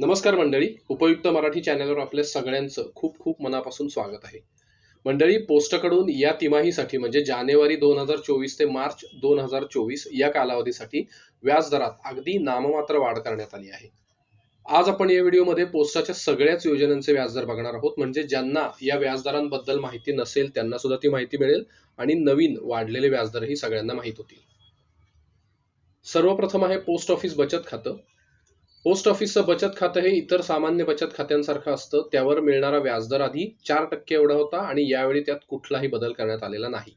नमस्कार मंडळी उपयुक्त मराठी चॅनलवर आपल्या सगळ्यांचं खूप खूप मनापासून स्वागत आहे. मंडळी पोस्टकडून या तिमाहीसाठी म्हणजे जानेवारी दोन हजार चोवीस ते मार्च दोन हजार चोवीस या कालावधीसाठी व्याजदरात अगदी नाममात्र वाढ करण्यात आली आहे. आज आपण या व्हिडिओमध्ये पोस्टाच्या सगळ्याच योजनांचे व्याजदर बघणार आहोत. म्हणजे ज्यांना या व्याजदरांबद्दल माहिती नसेल त्यांना सुद्धा ती माहिती मिळेल आणि नवीन वाढलेले व्याजदरही सगळ्यांना माहीत होतील. सर्वप्रथम आहे पोस्ट ऑफिस बचत खातं. पोस्ट ऑफिसचं बचत खातं हे इतर सामान्य बचत खात्यांसारखं असतं. त्यावर मिळणारा व्याजदर आधी चार टक्के एवढा होता आणि यावेळी त्यात कुठलाही बदल करण्यात आलेला नाही.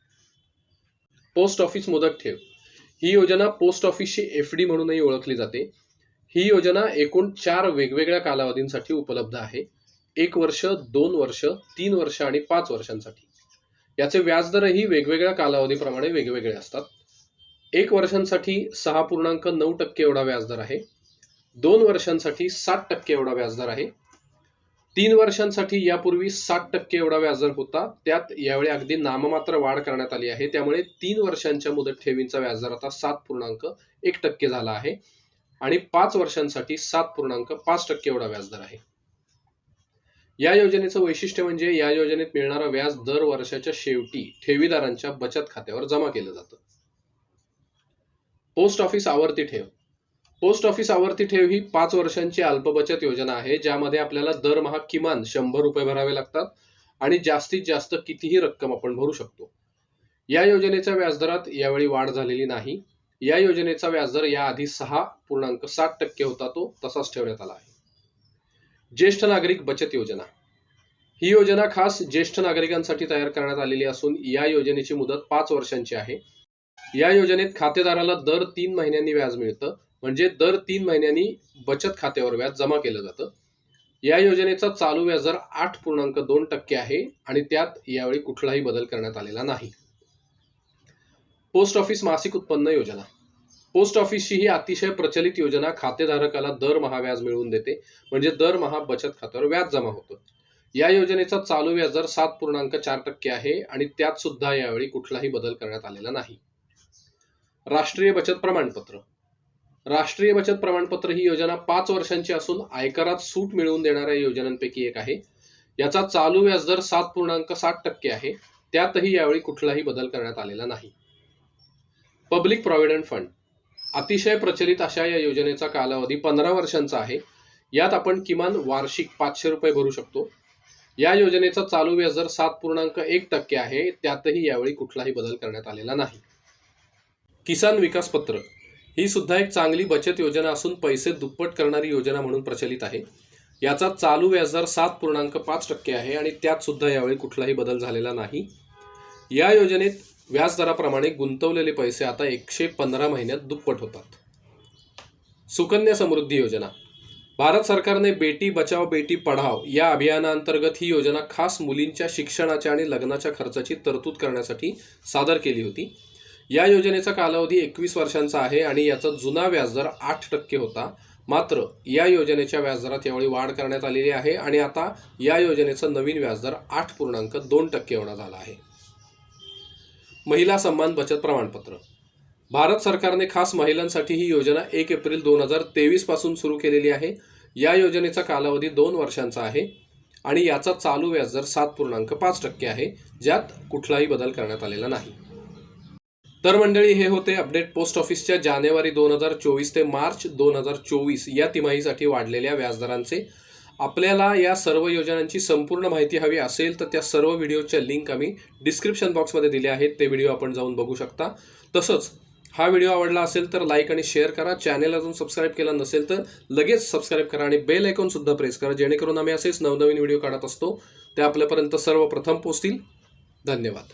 पोस्ट ऑफिस मुदत ठेव. ही योजना पोस्ट ऑफिसची एफ डी म्हणूनही ओळखली जाते. ही योजना एकूण चार वेगवेगळ्या कालावधींसाठी उपलब्ध आहे. एक वर्ष दोन वर्ष तीन वर्ष आणि पाच वर्षांसाठी. याचे व्याजदरही वेगवेगळ्या कालावधीप्रमाणे वेगवेगळे असतात. एक वर्षांसाठी सहा पूर्णांक नऊ टक्के एवढा व्याजदर आहे. दोन वर्षांसाठी सात टक्के एवढा व्याजदर आहे. तीन वर्षांसाठी यापूर्वी सात टक्के एवढा व्याजदर होता. त्यात यावेळी अगदी नाममात्र वाढ करण्यात आली आहे. त्यामुळे तीन वर्षांच्या मुदत ठेवींचा व्याजदर आता सात पूर्णांक एक टक्के झाला आहे. आणि पाच वर्षांसाठी सात पूर्णांक पाच टक्के एवढा व्याजदर आहे. या योजनेचं वैशिष्ट्य म्हणजे या योजनेत मिळणारा व्याज दर वर्षाच्या शेवटी ठेवीदारांच्या बचत खात्यावर जमा केलं जातं. पोस्ट ऑफिस आवर्ती ठेव. पोस्ट ऑफिस आवर्ती ठेव ही पाच वर्षांची अल्प बचत योजना आहे ज्यामध्ये आपल्याला दरमहा किमान शंभर रुपये भरावे लागतात आणि जास्तीत जास्त कितीही रक्कम आपण भरू शकतो. या योजनेच्या व्याजदरात यावेळी वाढ झालेली नाही. या योजनेचा व्याजदर याआधी सहा पूर्णांक सात टक्के होता तो तसाच ठेवण्यात आला आहे. ज्येष्ठ नागरिक बचत योजना. ही योजना खास ज्येष्ठ नागरिकांसाठी तयार करण्यात आलेली असून या योजनेची मुदत पाच वर्षांची आहे. या योजनेत खातेदाराला दर तीन महिन्यांनी व्याज मिळतं. म्हणजे दर तीन महिन्यांनी बचत खात्यावर व्याज जमा केलं जातं. या योजनेचा चालू व्याजदर आठ पूर्णांक दोन टक्के आहे आणि त्यात यावेळी कुठलाही बदल करण्यात आलेला नाही. पोस्ट ऑफिस मासिक उत्पन्न योजना. पोस्ट ऑफिसची ही अतिशय प्रचलित योजना. खातेधारकाला दरमहा व्याज मिळवून देते. म्हणजे दरमहा बचत खात्यावर व्याज जमा होतं. या योजनेचा चालू व्याजदर सात पूर्णांक चार टक्के आहे आणि त्यात सुद्धा यावेळी कुठलाही बदल करण्यात आलेला नाही. राष्ट्रीय बचत प्रमाणपत्र. राष्ट्रीय बचत प्रमाणपत्र ही योजना पाच वर्षांची असून आयकरात सूट मिळवून देणाऱ्या योजनांपैकी एक आहे. याचा चालू व्याजदर सात पूर्णांक सात टक्के आहे. त्यातही यावेळी कुठलाही बदल करण्यात आलेला नाही. पब्लिक प्रॉव्हिडंट फंड अतिशय प्रचलित अशा या योजनेचा कालावधी पंधरा वर्षांचा आहे. यात आपण किमान वार्षिक पाचशे रुपये भरू शकतो. या योजनेचा चालू व्याजदर सात पूर्णांक एक टक्के आहे. त्यातही यावेळी कुठलाही बदल करण्यात आलेला नाही. किसान विकास पत्र. ही सुद्धा एक चांगली बचत योजना असून पैसे दुप्पट करणारी योजना म्हणून प्रचलित आहे. याचा चालू व्याजदर सात पूर्णांक पाच टक्के आहे आणि त्यात सुद्धा यावेळी कुठलाही बदल झालेला नाही. या योजनेत व्याजदराप्रमाणे गुंतवलेले पैसे आता एकशे पंधरा महिन्यात दुप्पट होतात. सुकन्या समृद्धी योजना. भारत सरकारने बेटी बचाव बेटी पढाव या अभियानाअंतर्गत ही योजना खास मुलींच्या शिक्षणाच्या आणि लग्नाच्या खर्चाची तरतूद करण्यासाठी सादर केली होती. या योजनेचा कालावधी एकवीस वर्षांचा आहे आणि याचा जुना व्याजदर आठ टक्के होता. मात्र या योजनेच्या व्याजदरात यावेळी वाढ करण्यात आलेली आहे आणि आता या योजनेचं नवीन व्याजदर आठ पूर्णांक दोन टक्के एवढा झाला आहे. महिला सन्मान बचत प्रमाणपत्र. भारत सरकारने खास महिलांसाठी ही योजना एक एप्रिल दोन हजार तेवीसपासून सुरू केलेली आहे. या योजनेचा कालावधी दोन वर्षांचा आहे आणि याचा चालू व्याजदर सात पूर्णांक पाच टक्के आहे ज्यात कुठलाही बदल करण्यात आलेला नाही. तर मंडळी हे होते अपडेट पोस्ट ऑफिसच्या जानेवारी दोन हजार चोवीस ते मार्च दोन हजार चोवीस या तिमाहीसाठी वाढलेल्या व्याजदरांचे. आपल्याला या सर्व योजनांची संपूर्ण माहिती हवी असेल तर त्या सर्व व्हिडिओच्या लिंक आम्ही डिस्क्रिप्शन बॉक्समध्ये दिल्या आहेत. ते व्हिडिओ आपण जाऊन बघू शकता. तसंच हा व्हिडिओ आवडला असेल तर लाईक आणि शेअर करा. चॅनेल अजून सबस्क्राईब केला नसेल तर लगेच सबस्क्राईब करा आणि बेल आयकॉनसुद्धा प्रेस करा जेणेकरून आम्ही असेच नवनवीन व्हिडिओ काढत असतो. ते आपल्यापर्यंत सर्वप्रथम पोचतील धन्यवाद.